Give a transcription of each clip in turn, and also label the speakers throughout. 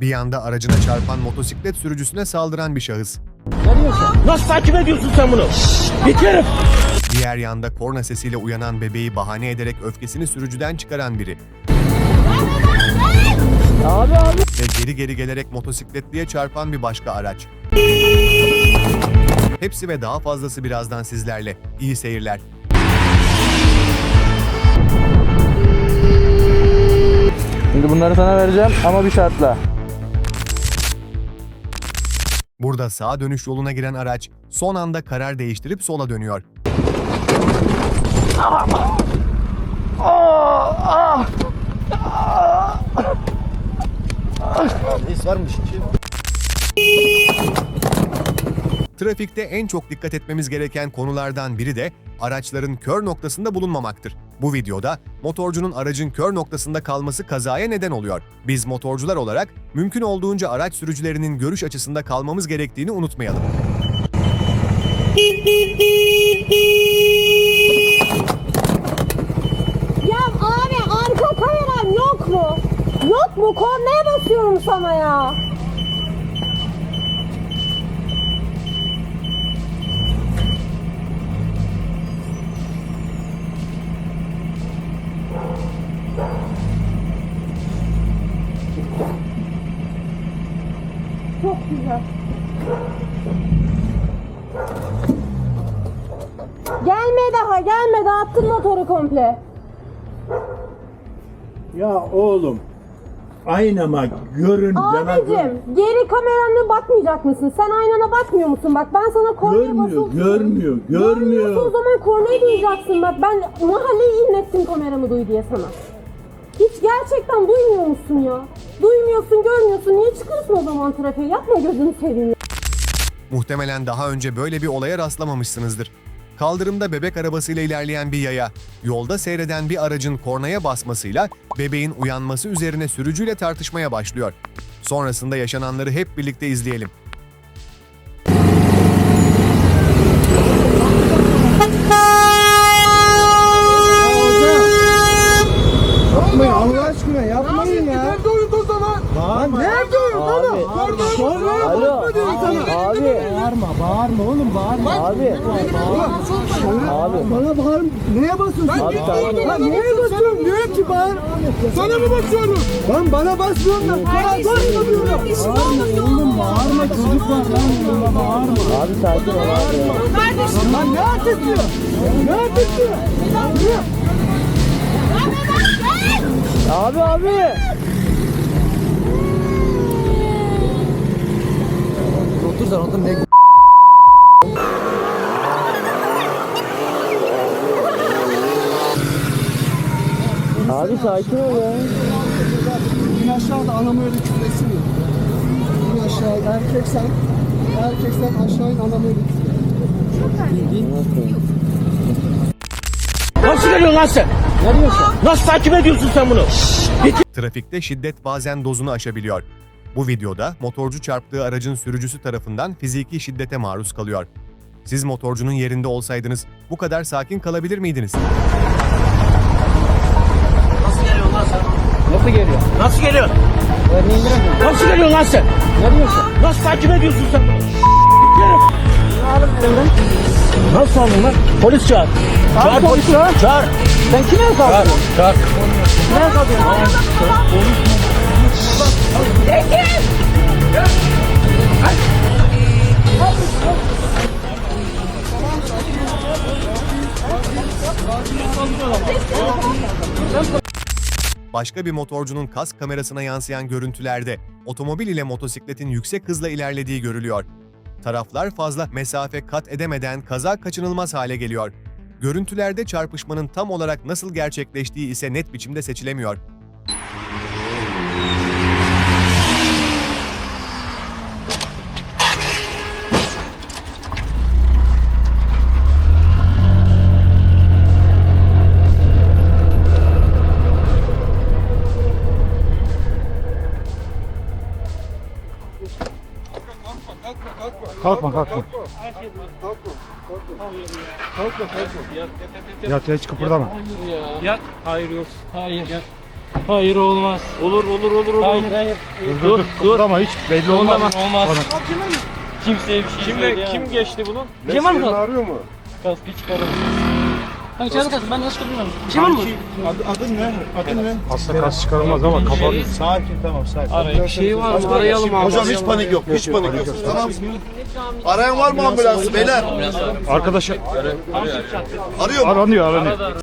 Speaker 1: Bir yanda aracına çarpan motosiklet sürücüsüne saldıran bir şahıs.
Speaker 2: Nasıl takip ediyorsun sen bunu? Git herif.
Speaker 1: Diğer yanda korna sesiyle uyanan bebeği bahane ederek öfkesini sürücüden çıkaran biri.
Speaker 2: Abi abi.
Speaker 1: Ve geri geri gelerek motosikletliye çarpan bir başka araç. Hepsi ve daha fazlası birazdan sizlerle. İyi seyirler.
Speaker 2: Şimdi bunları sana vereceğim ama bir şartla.
Speaker 1: Burada sağa dönüş yoluna giren araç son anda karar değiştirip sola dönüyor. Trafikte en çok dikkat etmemiz gereken konulardan biri de araçların kör noktasında bulunmamaktır. Bu videoda motorcunun aracın kör noktasında kalması kazaya neden oluyor. Biz motorcular olarak mümkün olduğunca araç sürücülerinin görüş açısında kalmamız gerektiğini unutmayalım.
Speaker 3: Ya abi arka kameram yok mu? Yok mu? Kornaya basıyorum sana ya. Çok güzel. Gelme daha, gelme. Dağıttın motoru komple.
Speaker 4: Ya oğlum aynama görün bana gör.
Speaker 3: Abicim geri kameranla bakmayacak mısın? Sen aynana bakmıyor musun? Bak ben sana kornaya
Speaker 4: Görmüyor,
Speaker 3: basıyorum.
Speaker 4: görmüyor,
Speaker 3: Görmüyorsa o
Speaker 4: görmüyor.
Speaker 3: zaman kornayı duyacaksın. Bak ben mahalleyi inlettim kameramı duy diye sana. Hiç gerçekten duymuyor musun ya? Duymuyorsun, görmüyorsun. Niye çıkıyorsun o zaman trafiğe? Yapma gözünü seveyim.
Speaker 1: Muhtemelen daha önce böyle bir olaya rastlamamışsınızdır. Kaldırımda bebek arabasıyla ilerleyen bir yaya, yolda seyreden bir aracın kornaya basmasıyla bebeğin uyanması üzerine sürücüyle tartışmaya başlıyor. Sonrasında yaşananları hep birlikte izleyelim.
Speaker 4: Yapmayın Allah aşkına yapmayın ya. Nerede uyudu o zaman? Bağırma. Nerede uyudu oğlum? Orada Sonra
Speaker 2: Alo.
Speaker 4: dedim sana.
Speaker 2: Abi.
Speaker 4: Bağırma bağırma oğlum bağırma.
Speaker 2: Abi. Abi.
Speaker 4: Bana bağır. Neye basıyorsun?
Speaker 2: Abi sakin ol.
Speaker 4: Lan neye basıyorum? Niye ki bağır? Sana mı basıyorum? Lan bana basıyorsun da. Bana basma diyorum. Bağırma oğlum bağırma. Çocuk var lan bağırma.
Speaker 2: Abi sakin ol abi. ya.
Speaker 4: Lan ne ateşliyor? Ne ateşliyor?
Speaker 2: Abi abi. Otur sen otur Abi sakin ol ya.
Speaker 4: İn aşağıda anamı öyle küfresin ya. İn aşağı erkeksen erkeksen aşağı in anamı öyle
Speaker 2: Nasıl geliyorsun lan sen? Ne diyorsun? Nasıl takip ediyorsun sen bunu?
Speaker 1: Trafikte şiddet bazen dozunu aşabiliyor. Bu videoda motorcu çarptığı aracın sürücüsü tarafından fiziki şiddete maruz kalıyor. Siz motorcunun yerinde olsaydınız bu kadar sakin kalabilir miydiniz?
Speaker 2: Nasıl geliyorsun lan Nasıl geliyor? Nasıl geliyor? Nasıl geliyorsun lan sen? Ne diyorsun? Nasıl takip ediyorsun sen. Nasıl aldın lan? Polis çağır. Çağır polisi. Çağır. Sen kime Çağır. Çağır. Kime kalıyorsun?
Speaker 1: Başka bir motorcunun kask kamerasına yansıyan görüntülerde otomobil ile motosikletin yüksek hızla ilerlediği görülüyor. Taraflar fazla mesafe kat edemeden kaza kaçınılmaz hale geliyor. Görüntülerde çarpışmanın tam olarak nasıl gerçekleştiği ise net biçimde seçilemiyor.
Speaker 4: Kalkma kalkma. Yat hiç kıpırdama.
Speaker 5: Yat. Hayır yok. Hayır. Yat.
Speaker 2: Hayır olmaz. Olur olur olur olur. Hayır hayır. Dur dur.
Speaker 4: Ama hiç belli
Speaker 2: Olmaz. Olmaz. Kimseye bir şey
Speaker 5: Kimle kim geçti bunu?
Speaker 2: Kim var mı?
Speaker 4: arıyor mu?
Speaker 2: Kaskı çıkarın. Çabuk kalsın ben nasıl bilmiyorum. Kim var mı?
Speaker 4: Adın ne? Adın ne? Hasta kas çıkarılmaz ama kafa... Sakin tamam sakin.
Speaker 2: Arayın. Bir şey var mı? Arayalım abi.
Speaker 6: Hocam hiç panik yok, hiç panik yok. Tamam. Arayan var mı ambulansı beyler?
Speaker 4: Arkadaşı
Speaker 6: Arıyor mu?
Speaker 4: aranıyor aranıyor.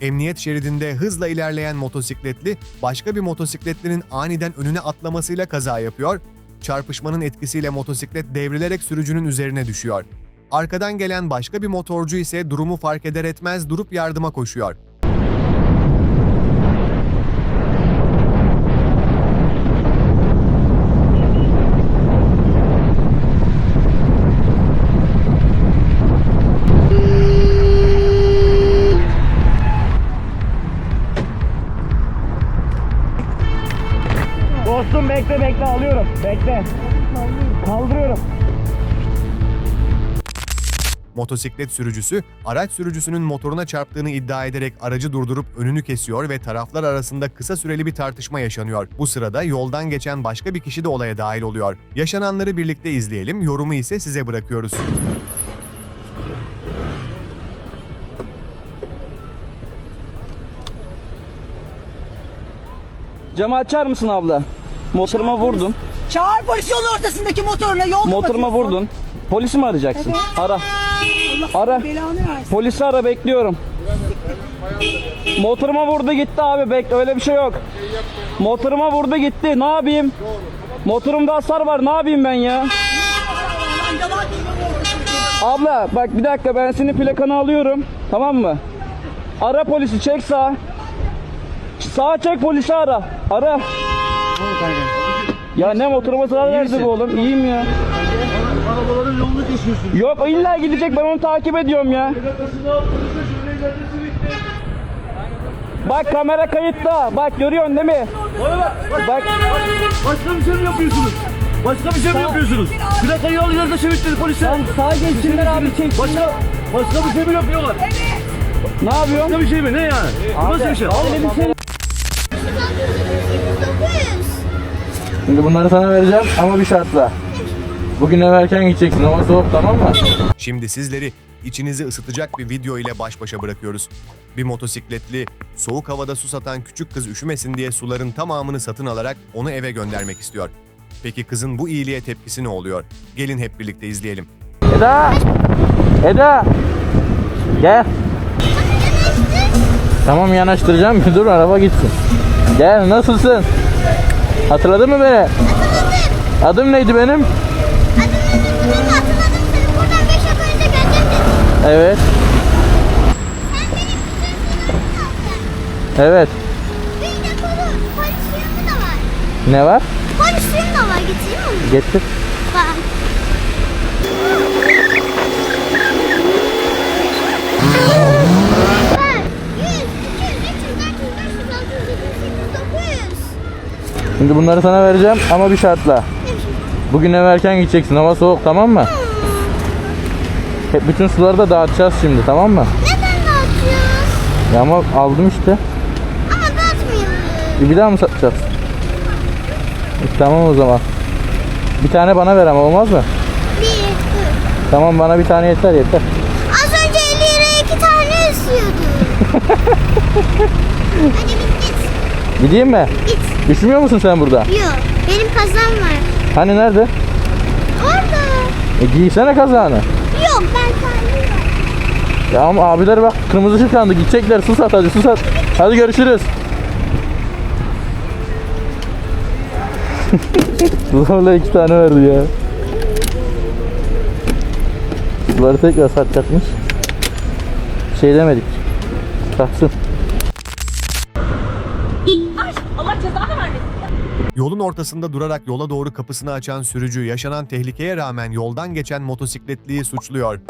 Speaker 1: Emniyet şeridinde hızla ilerleyen motosikletli başka bir motosikletlinin aniden önüne atlamasıyla kaza yapıyor. Çarpışmanın etkisiyle motosiklet devrilerek sürücünün üzerine düşüyor. Arkadan gelen başka bir motorcu ise durumu fark eder etmez durup yardıma koşuyor.
Speaker 2: Dostum bekle bekle alıyorum. Bekle.
Speaker 1: Motosiklet sürücüsü araç sürücüsünün motoruna çarptığını iddia ederek aracı durdurup önünü kesiyor ve taraflar arasında kısa süreli bir tartışma yaşanıyor. Bu sırada yoldan geçen başka bir kişi de olaya dahil oluyor. Yaşananları birlikte izleyelim, yorumu ise size bırakıyoruz.
Speaker 7: Camı açar mısın abla? Motoruma vurdun.
Speaker 8: Çağır polis yolun ortasındaki motorla yol
Speaker 7: Motoruma vurdun. Polisi mi arayacaksın? Ara. Ara.
Speaker 8: Belanı versin.
Speaker 7: Polisi ara bekliyorum. Motoruma vurdu gitti abi. Bek öyle bir şey yok. Motoruma vurdu gitti. Ne yapayım? Motorumda hasar var. Ne yapayım ben ya? Abla bak bir dakika ben senin plakanı alıyorum. Tamam mı? Ara polisi çek sağa. Sağa çek polisi ara. Ara. Ya ne motoruma zarar verdi bu oğlum? İyiyim ya.
Speaker 4: Arabaların yolunu kesiyorsun.
Speaker 7: Yok illa gidecek ben onu takip ediyorum ya. Bak kamera kayıtta. Bak görüyorsun değil mi? Bak
Speaker 2: Başka bir şey mi yapıyorsunuz? Başka bir şey mi yapıyorsunuz? Plakayı alıyorlar da çevirtleri polise.
Speaker 7: sen sağa geçsinler abi çek.
Speaker 2: Başka, başka bir şey mi yapıyorlar?
Speaker 7: Ne yapıyorsun?
Speaker 2: Başka bir şey mi? Ne yani? Bu Nasıl bir şey?
Speaker 7: Öyle bir şey. Şimdi bunları sana vereceğim ama bir şartla. Bugün eve erken gideceksin ama soğuk tamam mı?
Speaker 1: Şimdi sizleri içinizi ısıtacak bir video ile baş başa bırakıyoruz. Bir motosikletli, soğuk havada su satan küçük kız üşümesin diye suların tamamını satın alarak onu eve göndermek istiyor. Peki kızın bu iyiliğe tepkisi ne oluyor? Gelin hep birlikte izleyelim.
Speaker 7: Eda! Eda! Gel. Tamam yanaştıracağım bir dur araba gitsin. Gel nasılsın? Hatırladın mı beni? Adım neydi benim? Evet.
Speaker 9: Sen benim yaptın.
Speaker 7: Evet.
Speaker 9: Bir de kuru. Polis suyumu var.
Speaker 7: Ne var?
Speaker 9: Polis suyum da var. Getireyim mi?
Speaker 7: Getir.
Speaker 9: Bak. Bak. 100, 200, 300, 400, 500, 600, 700, 800, 900.
Speaker 7: Şimdi bunları sana vereceğim ama bir şartla. Bugün eve erken gideceksin. Hava soğuk tamam mı? Bütün suları da dağıtacağız şimdi tamam mı?
Speaker 9: Neden dağıtıyoruz?
Speaker 7: Ya ama aldım işte.
Speaker 9: Ama dağıtmıyoruz.
Speaker 7: Bir daha mı satacağız? E, tamam o zaman. Bir tane bana ver ama olmaz mı?
Speaker 9: Bir.
Speaker 7: Tamam bana bir tane yeter yeter.
Speaker 9: Az önce 50 liraya iki tane istiyordun. Hadi git git.
Speaker 7: Gideyim mi?
Speaker 9: Git.
Speaker 7: Üşümüyor musun sen burada?
Speaker 9: Yok. Benim kazam var.
Speaker 7: Hani nerede?
Speaker 9: Orada.
Speaker 7: E giysene kazağını.
Speaker 9: Yok ben.
Speaker 7: Ya ama abiler bak kırmızı ışık yandı. Gidecekler. Su sat hadi su sat. Hadi görüşürüz. Zorla iki tane verdi ya. Suları tekrar satacakmış. Şey demedik. Taksın.
Speaker 1: Yolun ortasında durarak yola doğru kapısını açan sürücü yaşanan tehlikeye rağmen yoldan geçen motosikletliyi suçluyor.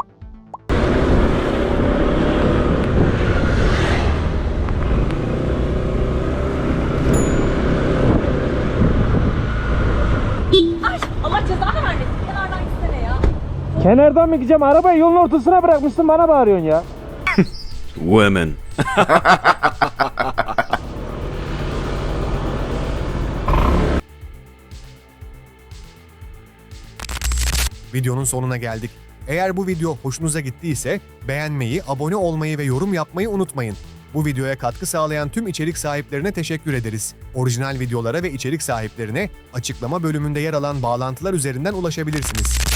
Speaker 2: Kenardan mı gideceğim? Arabayı yolun ortasına bırakmışsın bana bağırıyorsun ya.
Speaker 5: Women.
Speaker 1: Videonun sonuna geldik. Eğer bu video hoşunuza gittiyse beğenmeyi, abone olmayı ve yorum yapmayı unutmayın. Bu videoya katkı sağlayan tüm içerik sahiplerine teşekkür ederiz. Orijinal videolara ve içerik sahiplerine açıklama bölümünde yer alan bağlantılar üzerinden ulaşabilirsiniz.